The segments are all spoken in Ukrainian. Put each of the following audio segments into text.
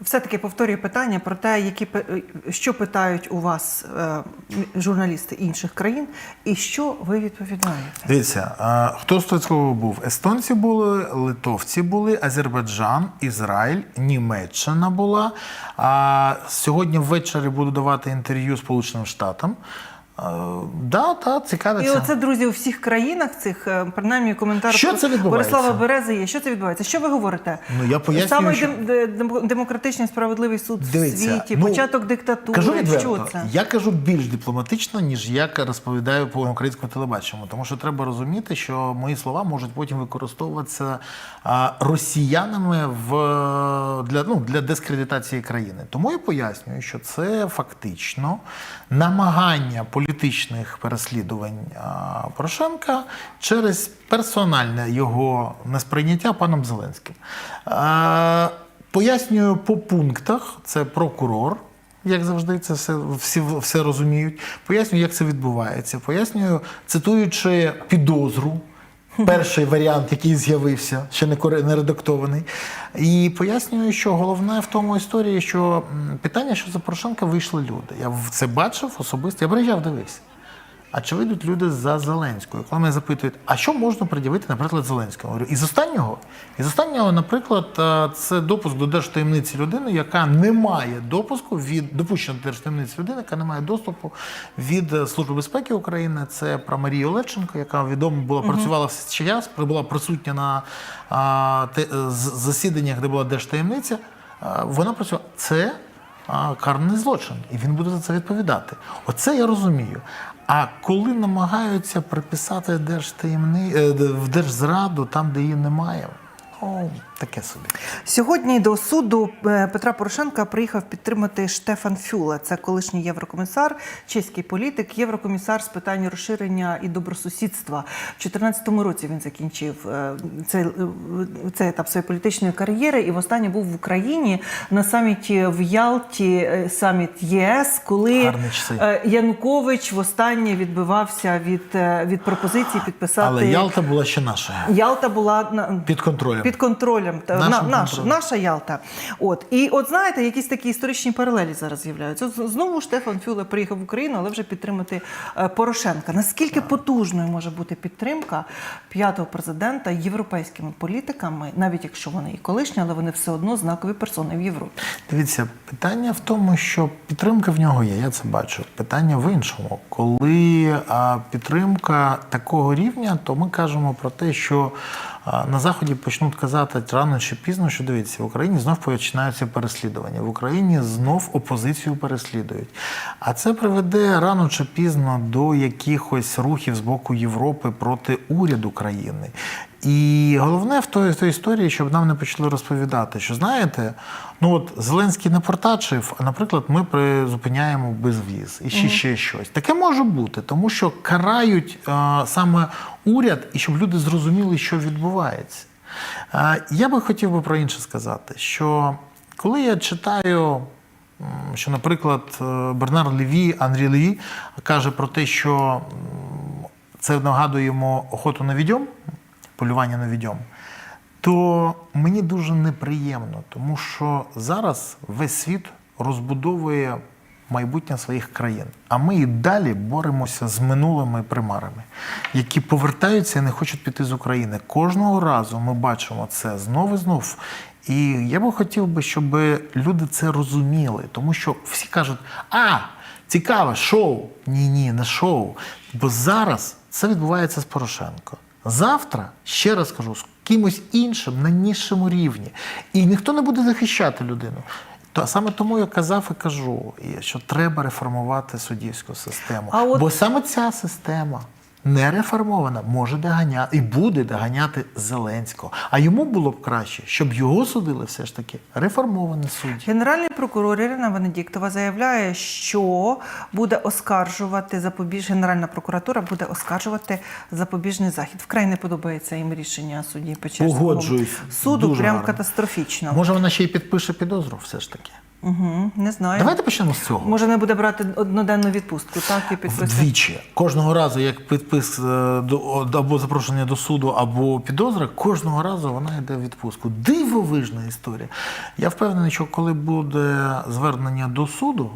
все-таки повторюю питання про те, які е, що питають у вас е, журналісти інших країн, і що ви відповідаєте. Дивіться, хто стовідсово був? Естонці були, литовці були, Азербайджан, Ізраїль, Німеччина була. Сьогодні ввечері буду давати інтерв'ю Сполученим Штатам. А, да, да, І оце, друзі, у всіх країнах цих, е, принаймні, коментар Що це? Борислава Берези є. Що це відбувається? Що ви говорите? Ну, я пояснюю, Саме що- дем- де- дем- демократичний справедливий суд Дивіться, в світі, ну, початок диктатури. Кажу відверто, що це? я кажу більш дипломатично, ніж я розповідаю по українському телебаченню. Тому що треба розуміти, що мої слова можуть потім використовуватися росіянами в для, ну, для дискредитації країни. Тому я пояснюю, що це фактично намагання політичних переслідувань Порошенка через персональне його несприйняття паном Зеленським. Пояснюю по пунктах: це прокурор. Як завжди, це все всі все розуміють. Пояснюю, як це відбувається. Пояснюю, цитуючи підозру, перший варіант, який з'явився, ще не не редактований. І пояснюю, що головне в тому історії, що питання, що за Порошенка вийшли люди. Я це бачив особисто. Я приїжджав, дивився. А чи вийдуть люди за Зеленською? Коли мене запитують, а що можна пред'явити, наприклад, Зеленському? Я Говорю, із останнього? Із останнього, наприклад, е, це допуск до держтаємниці людини, яка не має допуску від допущення до держтаємниці людини, яка не має доступу від е, Служби безпеки України. Це про Марію Левченко, яка відомо була працювала в час, була присутня на а, те- з- засіданнях, де була держтаємниця. А, Вона працювала. Це карний злочин, і він буде за це відповідати. Оце я розумію. А коли намагаються приписати держтаємни... е, в держзраду там, де її немає, ну таке собі. Сьогодні до суду е, Петра Порошенка приїхав підтримати Штефан Фюле. Це колишній єврокомісар, чеський політик, єврокомісар з питань розширення і добросусідства. У 2014 році він закінчив е, цей, е, цей етап своєї політичної кар'єри і востаннє був в Україні на саміті в Ялті, саміт ЄС, коли Янукович востаннє відбивався від, від пропозиції підписати. Але Ялта була ще наша Ялта була під контролем. Під контролем та Нашим на, наш, наша Ялта. От і от знаєте, якісь такі історичні паралелі зараз з'являються. Знову Штефан Фюле приїхав в Україну, але вже підтримати е, Порошенка. Наскільки потужною може бути підтримка п'ятого президента європейськими політиками, навіть якщо вони і колишні, але вони все одно знакові персони в Європі. Дивіться, питання в тому, що підтримка в нього є, я це бачу. Питання в іншому. Коли підтримка такого рівня, то ми кажемо про те, що на Заході почнуть казати рано чи пізно, що дивіться, в Україні знов починаються переслідування. В Україні знов опозицію переслідують. А це приведе рано чи пізно до якихось рухів з боку Європи проти уряду країни. І головне в той, в той історії, щоб нам не почали розповідати, що знаєте, ну от Зеленський напортачив, а наприклад, ми призупиняємо безвіз і ще, ще щось. Таке може бути, тому що карають а, саме уряд, і щоб люди зрозуміли, що відбувається. А, я би хотів би про інше сказати, що коли я читаю що, наприклад, е, Бернар Леві, Андрій Леві каже про те, що це нагадує йому охоту на відьом, полювання на відьом, то мені дуже неприємно, тому що зараз весь світ розбудовує майбутнє своїх країн. А ми і далі боремося з минулими примарами, які повертаються і не хочуть піти з України. Кожного разу ми бачимо це знов і знов. І я би хотів би, щоб люди це розуміли, тому що всі кажуть, а, цікаве, шоу. Ні, ні, не шоу. Бо зараз це відбувається з Порошенко. Завтра, ще раз кажу, з кимось іншим на нижчому рівні. І ніхто не буде захищати людину. То саме тому я казав і кажу, що треба реформувати суддівську систему. А от- Бо саме ця система не реформована, може доганяти і буде доганяти Зеленського. А йому було б краще, щоб його судили все ж таки реформовані судді. Генеральний прокурор Ірина Венедіктова заявляє, що буде оскаржувати запобіж... Генеральна прокуратура буде оскаржувати запобіжний захід. Вкрай не подобається їм рішення судді Печерського суду. Дуже прям гарно. катастрофічно. Може, вона ще й підпише підозру, все ж таки. Угу, не знаю. Давайте почнемо з цього. Може, не буде брати одноденну відпустку, так і підписати. Вдвічі. Кожного разу, як підпис е, або запрошення до суду, або підозра, кожного разу вона йде в відпустку. Дивовижна історія. Я впевнений, що коли буде звернення до суду,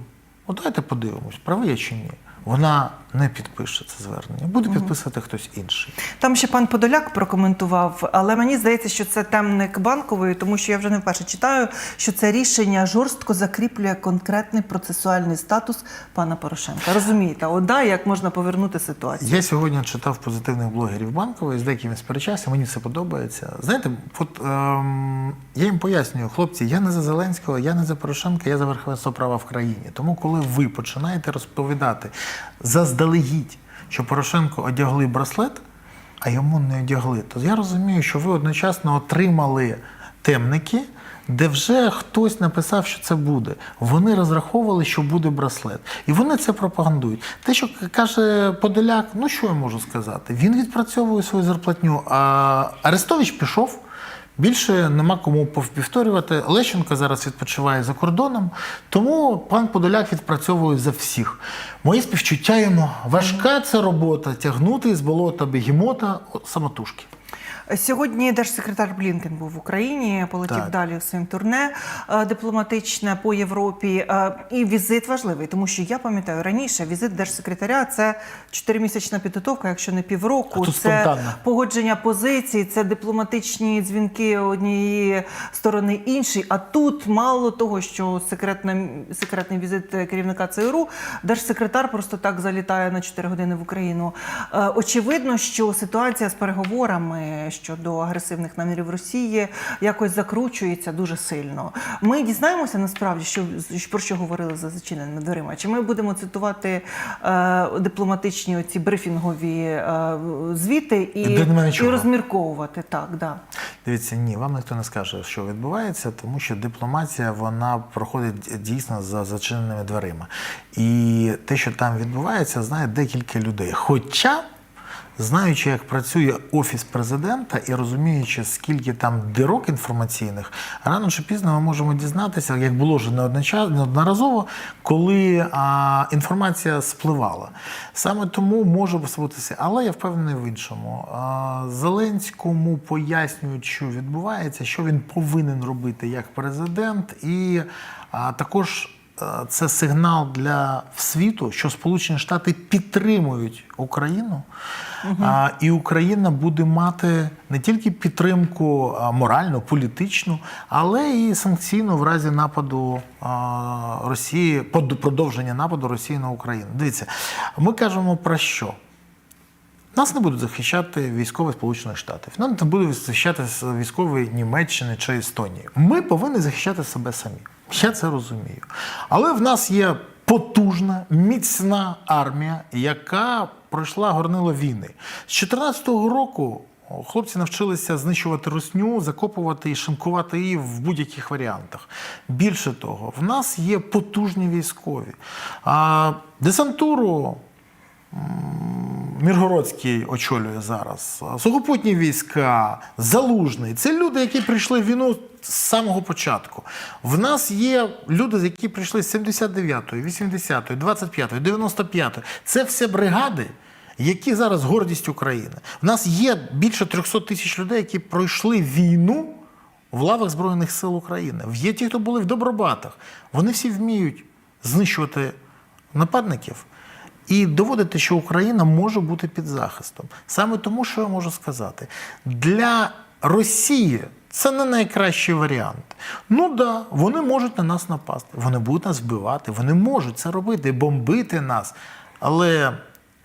от давайте подивимось, правий я чи ні. Вона не підпише це звернення, буде підписувати хтось інший. Там ще пан Подоляк прокоментував, але мені здається, що це темник банкової, тому що я вже не вперше читаю, що це рішення жорстко закріплює конкретний процесуальний статус пана Порошенка. Розумієте, от да, як можна повернути ситуацію? Я сьогодні читав позитивних блогерів банкової, з деякими сперечався, мені це подобається. Знаєте, от ем, я їм пояснюю, хлопці, я не за Зеленського, я не за Порошенка, я за верховенство права в країні. Тому, коли ви починаєте розповідати заздалегідь, що Порошенко одягли браслет, а йому не одягли, то я розумію, що ви одночасно отримали темники. Де вже хтось написав, що це буде. Вони розраховували, що буде браслет. І вони це пропагандують. Те, що каже Подоляк, ну що я можу сказати? Він відпрацьовує свою зарплатню. А Арестович пішов. Більше нема кому повторювати. Лещенко зараз відпочиває за кордоном, тому пан Подоляк відпрацьовує за всіх. Мої співчуття йому. Важка ця робота тягнути з болота бегемота самотужки. Сьогодні держсекретар Блінкен був в Україні, полетів Так. далі в своїм турне е, дипломатичне по Європі. Е, І візит важливий, тому що я пам'ятаю раніше візит держсекретаря це чотиримісячна підготовка, якщо не півроку. Це спонтанно. погодження позицій, це дипломатичні дзвінки однієї сторони іншої. А тут мало того, що секретна, секретний візит керівника ЦРУ, держсекретар просто так залітає на 4 години в Україну. Е, Очевидно, що ситуація з переговорами щодо агресивних намірів Росії якось закручується дуже сильно. Ми дізнаємося насправді, що про що говорили за зачиненими дверима. Чи ми будемо цитувати е, дипломатичні оці брифінгові е, звіти і, і розмірковувати так, да. Дивіться, ні, вам ніхто не скаже, що відбувається, тому що дипломатія вона проходить дійсно за зачиненими дверима. І те, що там відбувається, знає декілька людей. Хоча, знаючи, як працює офіс президента і розуміючи, скільки там дирок інформаційних, рано чи пізно ми можемо дізнатися, як було вже неодноразово, коли а, інформація спливала. Саме тому може бутися, але я впевнений в іншому. А, Зеленському пояснюють, що відбувається, що він повинен робити як президент, і а, також. Е, Це сигнал для світу, що Сполучені Штати підтримують Україну, угу. і Україна буде мати не тільки підтримку моральну, політичну, але і санкційну в разі нападу Росії, продовження нападу Росії на Україну. Дивіться, ми кажемо про що? Нас не будуть захищати військові Сполучених Штатів. Нас не будуть захищати військові Німеччини чи Естонії. Ми повинні захищати себе самі. Я це розумію. Але в нас є потужна, міцна армія, яка пройшла горнило війни. З 2014 року хлопці навчилися знищувати русню, закопувати і шинкувати її в будь-яких варіантах. Більше того, в нас є потужні військові. А десантуру Міргородський очолює зараз, сухопутні війська, залужний. Це люди, які прийшли в війну з самого початку. В нас є люди, які прийшли з 79-ї, 80-ї, 25-ї, 95-ї. Це все бригади, які зараз гордість України. В нас є більше 300 тисяч людей, які пройшли війну в лавах Збройних сил України. Є ті, хто були в Добробатах. Вони всі вміють знищувати нападників і доводити, що Україна може бути під захистом. Саме тому, що я можу сказати, для Росії це не найкращий варіант. Ну да, вони можуть на нас напасти, вони будуть нас вбивати, вони можуть це робити, бомбити нас. Але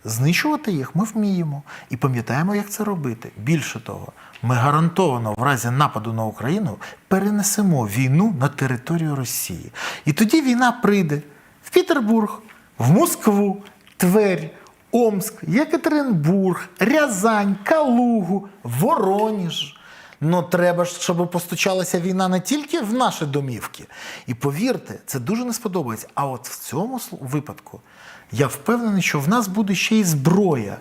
знищувати їх ми вміємо і пам'ятаємо, як це робити. Більше того, ми гарантовано в разі нападу на Україну перенесемо війну на територію Росії. І тоді війна прийде в Петербург, в Москву, Тверь, Омск, Єкатеринбург, Рязань, Калугу, Вороніж. Ну, треба ж, щоб постучалася війна не тільки в наші домівки. І повірте, це дуже не сподобається. А от в цьому випадку я впевнений, що в нас буде ще й зброя,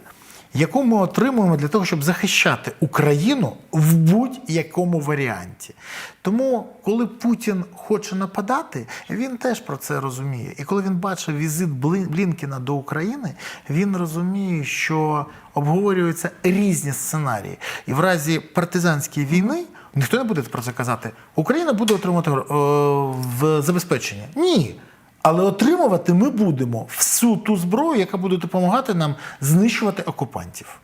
яку ми отримуємо для того, щоб захищати Україну в будь-якому варіанті. Тому, коли Путін хоче нападати, він теж про це розуміє. І коли він бачив візит Блінкіна до України, він розуміє, що обговорюються різні сценарії. І в разі партизанської війни ніхто не буде про це казати. Україна буде отримувати е, в забезпечення. Ні. Але отримувати ми будемо всю ту зброю, яка буде допомагати нам знищувати окупантів.